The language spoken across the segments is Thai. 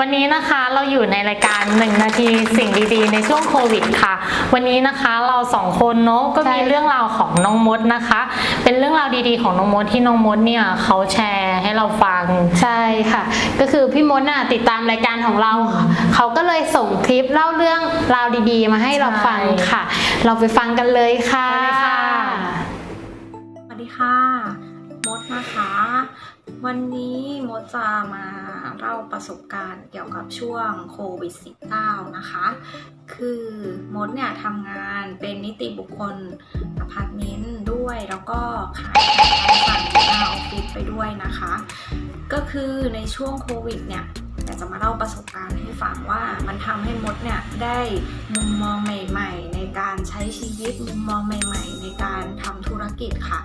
วันนี้นะคะเราอยู่ในรายการ 1 นาทีสิ่งดีๆ ในช่วงโควิดค่ะ วันนี้นะคะเราสองคนเนาะก็ใช่มีเรื่องราวของน้องมดนะคะ เป็นเรื่องราวดีๆของน้องมดที่น้องมดเนี่ยเขาแชร์ให้เราฟังใช่ค่ะ ก็คือพี่มดน่ะติดตามรายการของเรา เขาก็เลยส่งคลิปเล่าเรื่องราวดีๆ มาให้เราฟังค่ะ เราไปฟังกันเลยค่ะไปเลยค่ะสวัสดีค่ะ มดนะคะ วันนี้มดจะมาเล่าประสบการณ์เกี่ยวกับช่วงโควิด -19 นะคะ คือมดเนี่ยทำงานเป็นนิติบุคคลอพาร์ตเมนต์ด้วย แล้วก็ขายของตามสั่งหน้าออฟฟิศไปด้วยนะคะ ก็คือในช่วงโควิดเนี่ยอยากจะมาเล่าประสบการณ์ให้ฟังว่ามันทำให้มดเนี่ยได้มุมมองใหม่ ๆ ในการใช้ชีวิตมุมมองใหม่ ๆ ในการทำธุรกิจค่ะ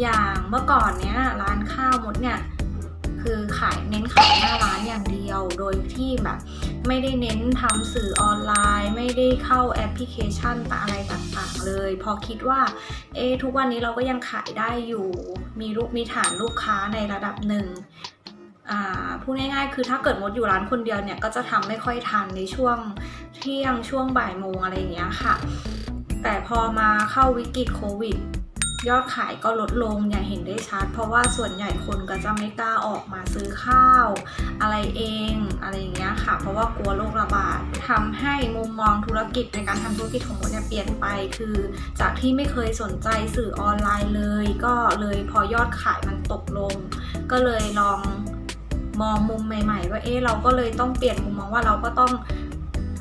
อย่างเมื่อก่อนเนี้ยร้านข้าวมดเนี่ยคือขายเน้นขายหน้าร้านอย่างเดียว โดยที่แบบไม่ได้เน้นทำสื่อออนไลน์ ไม่ได้เข้าแอปพลิเคชันอะไรต่างๆ เลย พอคิดว่า เอะทุกวันนี้เราก็ยังขายได้อยู่ มีลูกมีฐานลูกค้าในระดับหนึ่งอ่าพูดง่ายๆ คือถ้าเกิดมดอยู่ร้านคนเดียวเนี่ย ก็จะทำไม่ค่อยทันในช่วงเที่ยงช่วงบ่ายโมงอะไรอย่างเงี้ยค่ะ แต่พอมาเข้าวิกฤตโควิด ยอดขายก็ลดลงอย่างเห็นได้ชัด เพราะว่าส่วนใหญ่คนก็จะไม่กล้าออกมาซื้อข้าว อะไรเองอะไรอย่างเงี้ยค่ะ เพราะว่ากลัวโรคระบาดทำให้มุมมองธุรกิจในการทำธุรกิจของมเนี่ยเปลี่ยนไป คือจากที่ไม่เคยสนใจสื่อออนไลน์เลย ก็เลยพอยอดขายมันตกลง ก็เลยลองมองมุมใหม่ ๆ ว่าเอ๊ะเราก็เลยต้องเปลี่ยนมุมมองว่าเราก็ต้อง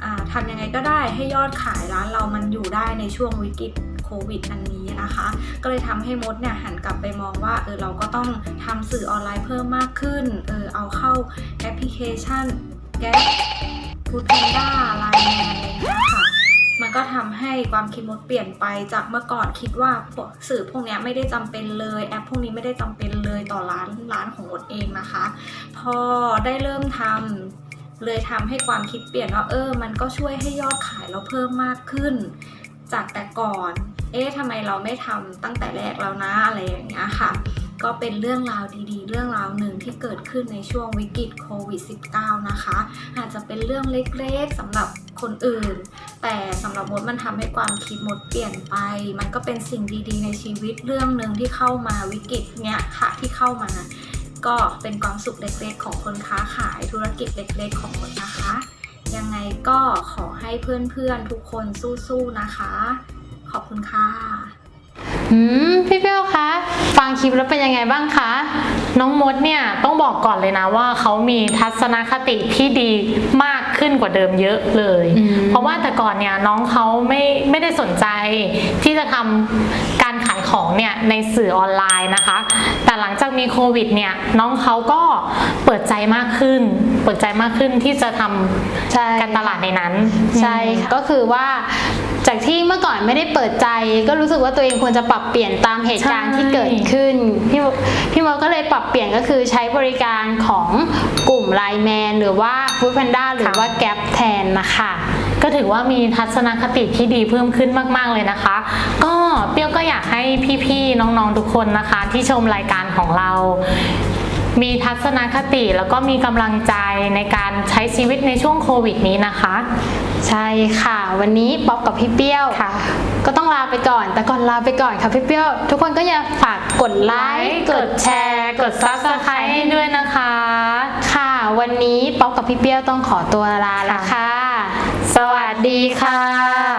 อทำยังไงก็ได้ให้ยอดขายร้านเรามันอยู่ได้ในช่วงวิกฤต โควิดอันนี้นะคะ ก็เลยทำให้มดเนี่ยหันกลับไปมองว่าเออเราก็ต้องทำสื่อออนไลน์เพิ่มมากขึ้นเออเอาเข้าแอปพลิเคชันแก๊ปฟูดแพนด้าไลน์แมนอะไรเงี้ยค่ะมันก็ทำให้ความคิดมดเปลี่ยนไปจากเมื่อก่อนคิดว่าพวกสื่อพวกเนี้ยไม่ได้จำเป็นเลยแอปพวกนี้ไม่ได้จำเป็นเลยต่อร้านร้านของมดเองนะคะ พอได้เริ่มทำเลยทำให้ความคิดเปลี่ยนว่าเออ มันก็ช่วยให้ยอดขายเราเพิ่มมากขึ้น จากแต่ก่อน เอ๊ะทำไมเราไม่ทำตั้งแต่แรกแล้วนะอะไรอย่างเงี้ยค่ะ ก็เป็นเรื่องราวดีๆ เรื่องราวหนึ่งที่เกิดขึ้นในช่วงวิกฤตโควิด -19 นะคะ อาจจะเป็นเรื่องเล็กๆสำหรับคนอื่น แต่สำหรับมดมันทำให้ความคิดมดเปลี่ยนไป มันก็เป็นสิ่งดีๆ ในชีวิตเรื่องหนึ่งที่เข้ามาวิกฤตเนี้ยค่ะที่เข้ามา ก็เป็นความสุขเล็กๆ ของคนค้าขายธุรกิจเล็กๆ ของคนนะคะ ยังไงก็ขอให้เพื่อนๆทุกคนสู้ๆนะคะ ขอบคุณค่ะอืมพี่เปี้ยวคะฟังคลิปแล้วเป็นยังไงบ้างคะ น้องมดเนี่ยต้องบอกก่อนเลยนะว่าเขามีทัศนคติที่ดีมากขึ้นกว่าเดิมเยอะเลยอืมเพราะว่าแต่ก่อนเนี่ยน้องเขาไม่ไม่ได้สนใจที่จะทำการขายของเนี่ยในสื่อออนไลน์นะคะ แต่หลังจากมีโควิดเนี่ยน้องเขาก็เปิดใจมากขึ้น เปิดใจมากขึ้นที่จะทำใช่การตลาดในนั้น ใช่ค่ะก็คือว่า จากที่เมื่อก่อนไม่ได้เปิดใจ ก็รู้สึกว่าตัวเองควรจะปรับเปลี่ยนตามเหตุการณ์ใช่ที่เกิดขึ้น พี่พี่มดก็เลยปรับเปลี่ยนก็คือใช้บริการของกลุ่มไลแมนหรือว่า Food Panda หรือว่าแก p แทนนะคะก็ถือว่ามีทัศนคติที่ดีเพิ่มขึ้นมาก ๆ เลยนะคะ ก็เปรี้ยวก็อยากให้พี่ๆน้องๆทุกคนนะคะ ที่ชมรายการของเรา มีทัศนคติแล้วก็มีกำลังใจในการใช้ชีวิตในช่วงโควิดนี้นะคะ ใช่ค่ะ วันนี้ป๊อปกับพี่เปี้ยวค่ะ ก็ต้องลาไปก่อน แต่ก่อนลาไปก่อนค่ะพี่เปี้ยว ทุกคนก็อย่าฝากกดไลไลค์ค์กดแชร์ กด Subscribe ให้ด้วยนะคะ ค่ะ วันนี้ป๊อปกับพี่เปี้ยวต้องขอตัวลาแล้วค่ะ สวัสดีค่ะ